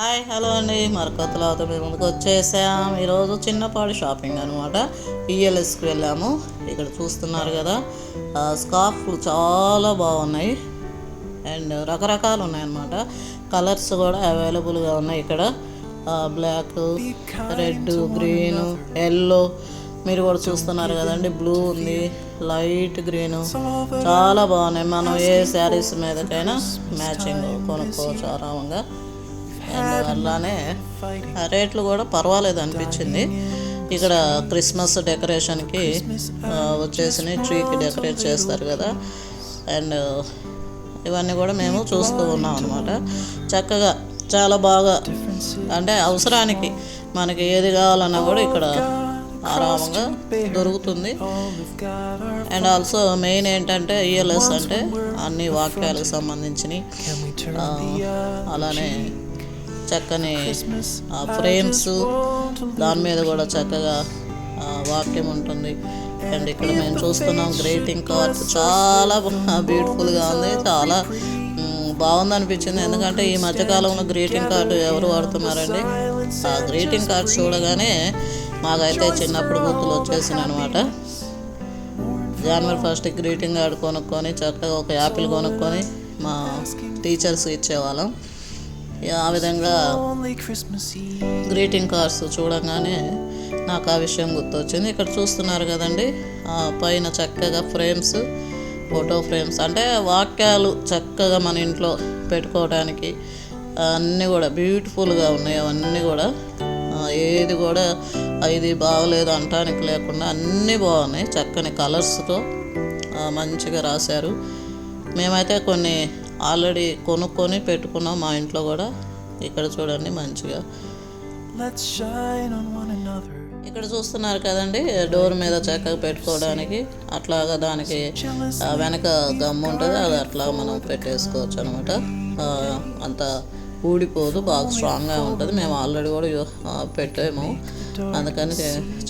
Hi hello అండి. మరకొత్తలో మీ ముందుకు వచ్చేసాం. ఈరోజు చిన్నపాటి షాపింగ్ అనమాట పిఎల్ఎస్కి వెళ్ళాము. ఇక్కడ చూస్తున్నారు కదా ఆ, స్కార్ఫ్లు చాలా బాగున్నాయి. అండ్ రకరకాలు ఉన్నాయన్నమాట. కలర్స్ కూడా అవైలబుల్గా ఉన్నాయి ఇక్కడ. Black red green yellow. మీరు కూడా చూస్తున్నారు కదండి. బ్లూ ఉంది లైట్ గ్రీన్. చాలా బాగున్నాయి. మనం ఏ శారీస్ మీదకైనా మ్యాచింగ్ కొనుక్కోవచ్చు ఆరామంగా. అలానే ఆ రేట్లు కూడా పర్వాలేదు అనిపించింది. ఇక్కడ క్రిస్మస్ డెకరేషన్కి ఆ, వచ్చేసి ట్రీకి డెకరేట్ చేస్తారు కదా. అండ్ ఇవన్నీ కూడా మేము చూస్తూ ఉన్నాం అనమాట చక్కగా చాలా బాగా అంటే అవసరానికి మనకి ఏది కావాలన్నా కూడా ఇక్కడ ఆరామంగా దొరుకుతుంది. అండ్ ఆల్సో మెయిన్ ఏంటంటే ఈఎల్ఎస్ అంటే అన్ని వాక్యాలకు సంబంధించినవి అలానే చక్కని ఫ్రేమ్స్ దాని మీద కూడా చక్కగా వాక్యం ఉంటుంది. అండ్ ఇక్కడ మేము చూస్తున్నాం గ్రేటింగ్ కార్డ్స్ చాలా బ్యూటిఫుల్గా ఉంది. చాలా బాగుంది అనిపించింది ఎందుకంటే ఈ మధ్యకాలంలో గ్రీటింగ్ కార్డు ఎవరు వాడుతున్నారండి? ఆ గ్రీటింగ్ కార్డ్స్ చూడగానే మాకైతే చిన్నప్పుడు గుర్తులు వచ్చేసింది అనమాట జనవరి ఫస్ట్ గ్రీటింగ్ కార్డు కొనుక్కొని చక్కగా ఒక యాపిల్ కొనుక్కొని మా టీచర్స్ ఇచ్చేవాళ్ళం. ఆ విధంగా. గ్రీటింగ్ కార్డ్స్ చూడగానే నాకు ఆ విషయం గుర్తొచ్చింది. ఇక్కడ చూస్తున్నారు కదండి ఆ పైన చక్కగా ఫ్రేమ్స్ ఫోటో ఫ్రేమ్స్ అంటే వాక్యాలు చక్కగా మన ఇంట్లో పెట్టుకోవడానికి అన్నీ కూడా బ్యూటిఫుల్గా ఉన్నాయి. అవన్నీ కూడా ఏది కూడా "ఆ, ఇది బాగలేదు అంటానికి లేకుండా అన్నీ బాగున్నాయి. చక్కని కలర్స్తో మంచిగా రాశారు. మేమైతే కొన్ని ఆల్రెడీ కొనుక్కొని పెట్టుకున్నాం మా ఇంట్లో కూడా. ఇక్కడ చూడండి మంచిగా. ఇక్కడ చూస్తున్నారు కదండి డోర్ మీద చక్కగా పెట్టుకోవడానికి అట్లాగా దానికి వెనక గమ్ ఉంటుంది అది అట్లా మనం పెట్టేసుకోవచ్చు అనమాట అంత ఊడిపోదు బాగా స్ట్రాంగ్గా ఉంటుంది. మేము ఆల్రెడీ కూడా పెట్టాము. అందుకని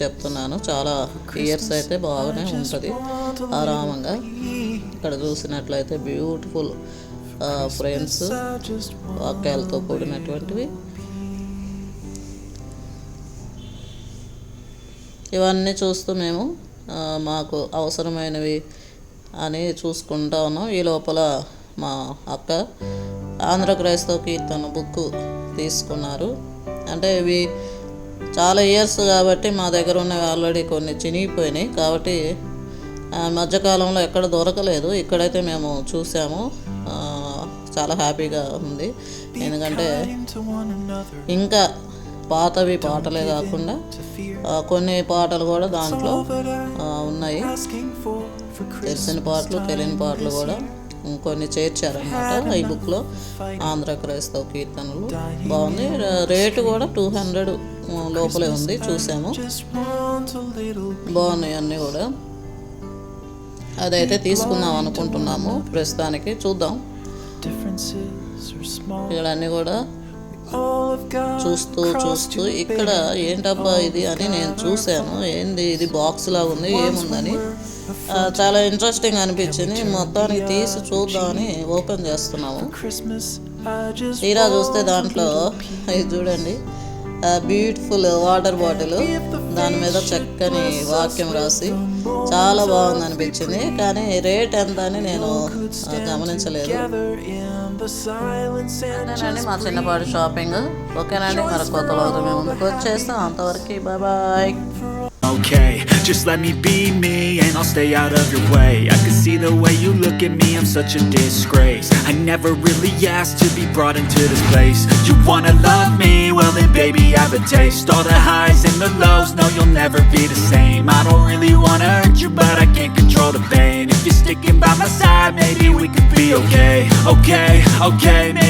చెప్తున్నాను చాలా ఇయర్స్ అయితే బాగానే ఉంటుంది ఆరామంగా. ఇక్కడ చూసినట్లయితే బ్యూటిఫుల్ ఫ్రేమ్స్ వాక్యాలతో కూడినటువంటివి. ఇవన్నీ చూస్తూ మేము మాకు అవసరమైనవి అని చూసుకుంటా ఉన్నాం. ఈ లోపల మా అక్క ఆంధ్ర క్రైస్తవ కీర్తన బుక్ తీసుకున్నారు. అంటే ఇవి చాలా ఇయర్స్ కాబట్టి మా దగ్గర ఉన్నవి ఆల్రెడీ కొన్ని చినిగిపోయినాయి. కాబట్టి మధ్యకాలంలో ఎక్కడ దొరకలేదు. ఇక్కడైతే మేము చూసాము. చాలా హ్యాపీగా ఉంది. ఎందుకంటే. ఇంకా పాతవి పాటలే కాకుండా కొన్ని పాటలు కూడా దాంట్లో ఉన్నాయి. తెలిసిన పాటలు తెలియని పాటలు కూడా కొన్ని చేర్చారనమాట ఈ బుక్లో ఆంధ్ర క్రైస్తవ కీర్తనలు బాగుంది రేటు కూడా టూ హండ్రెడ్ లోపలే ఉంది చూసాము. బాగున్నాయి అన్నీ కూడా. అదైతే తీసుకుందాం అనుకుంటున్నాము. ప్రస్తుతానికి చూద్దాం. Differences are small. ఇక్కడ అన్నీ కూడా చూస్తూ చూస్తూ ఇక్కడ ఏంటబ్బా ఇది అని నేను చూశాను. ఏంది ఇది బాక్స్ లాగా ఉంది ఏముందని? చాలా ఇంట్రెస్టింగ్ అనిపించింది. మొత్తానికి తీసి చూద్దామని ఓపెన్ చేస్తున్నాము. తీరా చూస్తే దాంట్లో ఇది చూడండి. బ్యూటిఫుల్ వాటర్ బాటిల్ దాని మీద చక్కని వాక్యం రాసి చాలా బాగుంది అనిపించింది కానీ రేట్ ఎంత అని నేను గమనించలేదు. అంతేనండి మా చిన్నపాటి షాపింగ్ ఓకేనండి మరి కొత్త వాళ్ళు మేము ముందుకు వచ్చేస్తాం. అంతవరకు bye bye. Okay, just let me be me and I'll stay out of your way. I can see the way you look at me, I'm such a disgrace. Never really asked to be brought into this place. You wanna love me? Well then baby I have a taste. All the highs and the lows, no you'll never be the same. I don't really wanna hurt you but I can't control the pain. If you're sticking by my side, maybe we could be okay. Okay, okay, maybe